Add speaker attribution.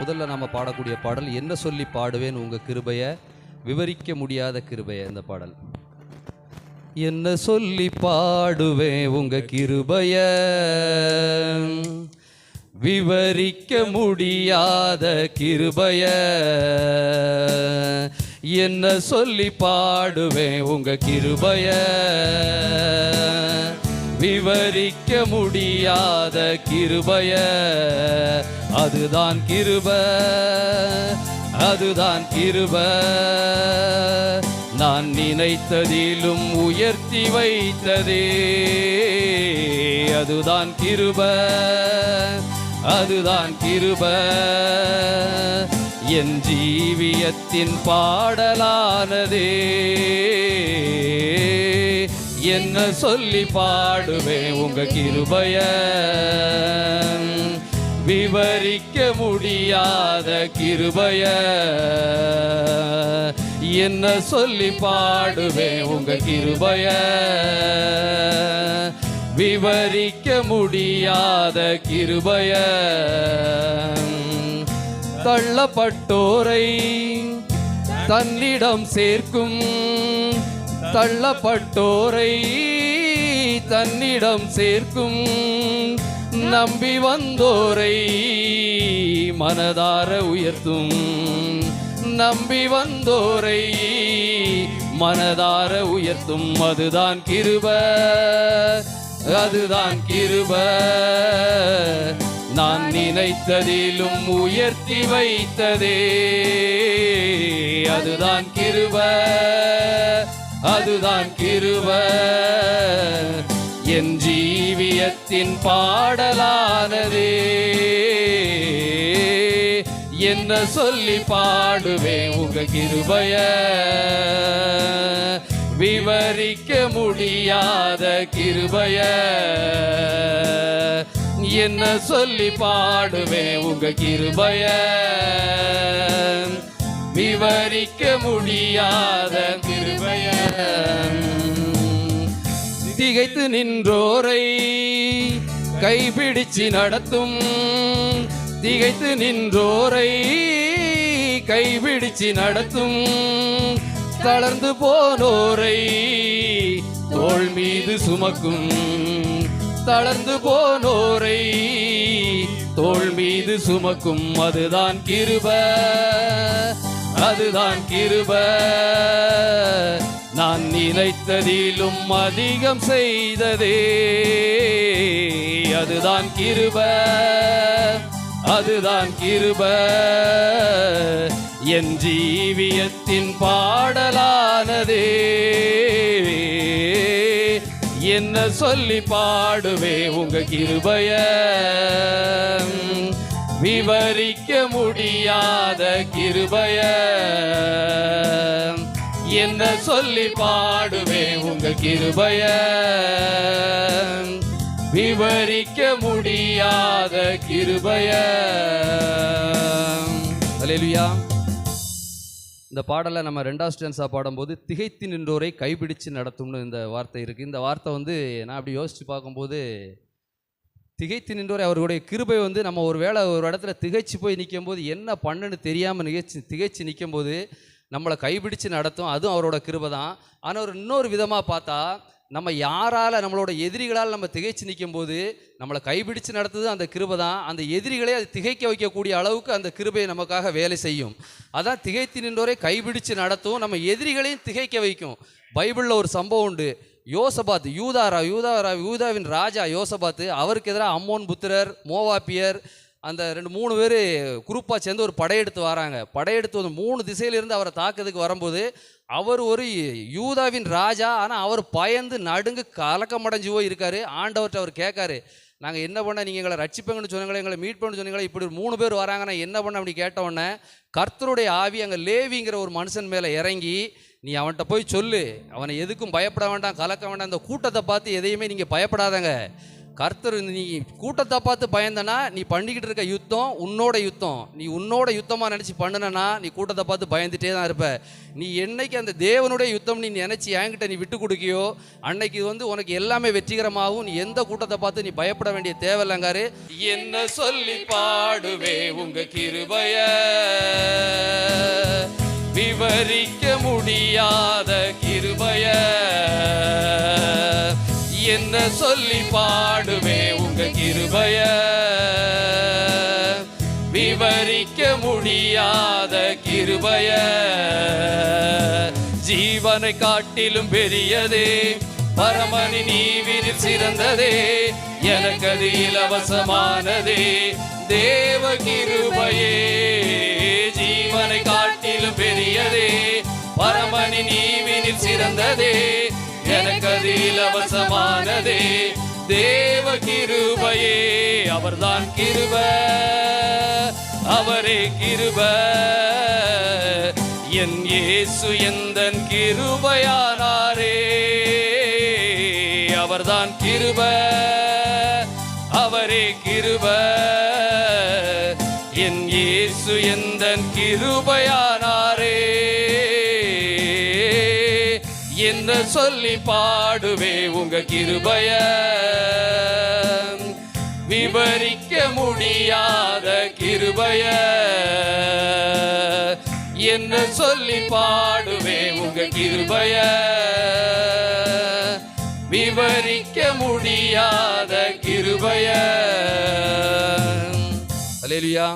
Speaker 1: முதல்ல நாம் பாடக்கூடிய பாடல் என்ன சொல்லி பாடுவேன் உங்கள் கிருபைய? விவரிக்க முடியாத கிருபைய இந்த பாடல். என்ன சொல்லி பாடுவேன் உங்கள் கிருபைய? விவரிக்க முடியாத கிருபைய. என்ன சொல்லி பாடுவேன் உங்க கிருபைய? விவரிக்க முடியாத கிருபைய. அதுதான் கிருப அதுதான் கிருப. நான் நினைத்ததிலும் உயர்த்தி வைத்ததே அதுதான் கிருப அதுதான் கிருப. என் ஜீவியத்தின் பாடலானதே என்ன சொல்லி பாடுவேன் உங்க கிருபைய? விவரிக்க முடியாத கிருபைய. என்ன சொல்லி பாடுவேன் உங்க கிருபைய. விவரிக்க முடியாத கிருபைய. தள்ளப்பட்டோரை தன்னிடம் சேர்க்கும். தள்ளப்பட்டோரை தன்னிடம் சேர்க்கும். நம்பி வந்தோரை மனதார உயர்த்தும். நம்பி வந்தோரை மனதார உயர்த்தும். அதுதான் கிருப அதுதான் கிருப. நான் நினைத்ததிலும் உயர்த்தி வைத்ததே அதுதான் கிருப அதுதான் கிருப. என் ஜீவியத்தின் பாடலானதே. என்ன சொல்லி பாடுவே உங்க கிருபைய? விவரிக்க முடியாத கிருபைய. என்ன சொல்லி பாடுவே உங்க கிருபைய? விவரிக்க முடியாத கிருபைய. திகைத்து நின்றோரை கைபிடிச்சு நடத்தும். திகைத்து நின்றோரை கைபிடிச்சு நடத்தும். தளர்ந்து போனோரை தோல் மீது சுமக்கும். தளர்ந்து போனோரை தோல் மீது சுமக்கும். அதுதான் கிருப அதுதான் கிருப. நினைத்ததிலும் அதிகம் செய்ததே. அதுதான் கிருப. அதுதான் கிருப. என் ஜீவியத்தின் பாடலானதே. என்ன சொல்லி பாடுவே உங்க கிருபைய. விவரிக்க முடியாத கிருபைய. என்ன சொல்லி பாடுவே உங்கள் கிருபைய? விவரிக்க முடியாத கிருபைய. அல்லேலூயா இந்த பாடலை நம்ம ரெண்டாவது ஸ்டென்ஸாக பாடும்போது திகைத்து நின்றோரை கைபிடிச்சு நடத்தும்னு இந்த வார்த்தை இருக்குது இந்த வார்த்தை வந்து நான் அப்படி யோசித்து பார்க்கும்போது திகைத்து நின்றோரை அவருடைய கிருபை வந்து நம்ம ஒரு வேளை ஒரு இடத்துல திகைச்சு போய் நிற்கும்போது என்ன பண்ணுன்னு தெரியாமல் நிகழ்ச்சி திகைச்சு நிற்கும்போது நம்மளை கைபிடிச்சு நடத்தும். அதுவும் அவரோட கிருபை தான் ஆனால் ஒரு இன்னொரு விதமாக பார்த்தா நம்ம யாரால் நம்மளோட எதிரிகளால் நம்ம திகைச்சு நிற்கும்போது நம்மளை கைபிடிச்சு நடத்துது அந்த கிருபை தான் அந்த எதிரிகளை அது திகைக்க வைக்கக்கூடிய அளவுக்கு அந்த கிருபையை நமக்காக வேலை செய்யும். அதான் திகைத்து நின்றோரை கைபிடிச்சு நடத்தும். நம்ம எதிரிகளையும் திகைக்க வைக்கும். பைபிளில் ஒரு சம்பவம் உண்டு. யோசபாத் யூதாரா யூதாரா யூதாவின் ராஜா யோசபாத்து அவருக்கு எதிராக அம்மோன் புத்திரர் மோவாப்பியர் அந்த ரெண்டு மூணு பேர் குரூப்பாக சேர்ந்து ஒரு படையெடுத்து வராங்க. படையெடுத்து வந்து மூணு திசையிலிருந்து அவரை தாக்குறதுக்கு வரும்போது அவர் ஒரு யூதாவின் ராஜா ஆனால் அவர் பயந்து நடுங்கு கலக்கமடைஞ்சு போய் இருக்காரு. ஆண்டவர்கிட்ட அவர் கேட்காரு நாங்கள் என்ன பண்ண? நீங்கள் எங்களை ரட்சிப்பங்கன்னு சொன்னீங்களே? எங்களை மீட் பண்ண சொன்னீங்களே? இப்படி ஒரு மூணு பேர் வராங்கன்னா என்ன பண்ண? அப்படி கேட்ட கர்த்தருடைய ஆவி அங்கே லேவிங்கிற ஒரு மனுஷன் மேலே இறங்கி நீ அவன்கிட்ட போய் சொல்லு. அவனை எதுக்கும் பயப்பட வேண்டாம் கலக்க வேண்டாம். அந்த கூட்டத்தை பார்த்து எதையுமே நீங்கள் பயப்படாதங்க. கர்த்தர் நீ கூட்டத்தை பார்த்து பயந்தனா நீ பண்ணிக்கிட்டு இருக்க யுத்தம் உன்னோட யுத்தம். நீ உன்னோட யுத்தமாக நினச்சி பண்ணுனனா நீ கூட்டத்தை பார்த்து பயந்துட்டே தான் இருப்ப. நீ என்னைக்கு அந்த தேவனுடைய யுத்தம் நீ நினச்சி என்கிட்ட நீ விட்டு கொடுக்கியோ அன்னைக்கு வந்து உனக்கு எல்லாமே வெற்றிகரமாகவும் நீ எந்த கூட்டத்தை பார்த்து நீ பயப்பட வேண்டிய தேவையில்லங்காரு. என்ன சொல்லி பாடுவே உங்க கிருபய? விவரிக்க முடியாத கி என்ன சொல்லி பாடுவே உங்க கிருபைய? விவரிக்க முடியாத கிருபைய. ஜீவனை காட்டிலும் பெரியதே பரமணி நீவினில் சிறந்ததே எனக்கு அது இலவசமானதே. தேவ கிருபையே ஜீவனை காட்டிலும் பெரியதே பரமணி நீவினில் சிறந்ததே. எனக்கு இலவசமானதே தேவ கிருபையே அவர்தான் கிருப. அவரே கிருப. என் இயேசு எந்தன் கிருபையானாரே. அவர்தான் கிருப. அவரே கிருப. என் இயேசு எந்தன் கிருபையானாரே. என்ன சொல்லி பாடுவே உங்க கிருபய? விவரிக்க முடியாத கிருபய? என்ன சொல்லி பாடுவே உங்க கிருபய? விவரிக்க முடியாத கிருபய? அலேலியா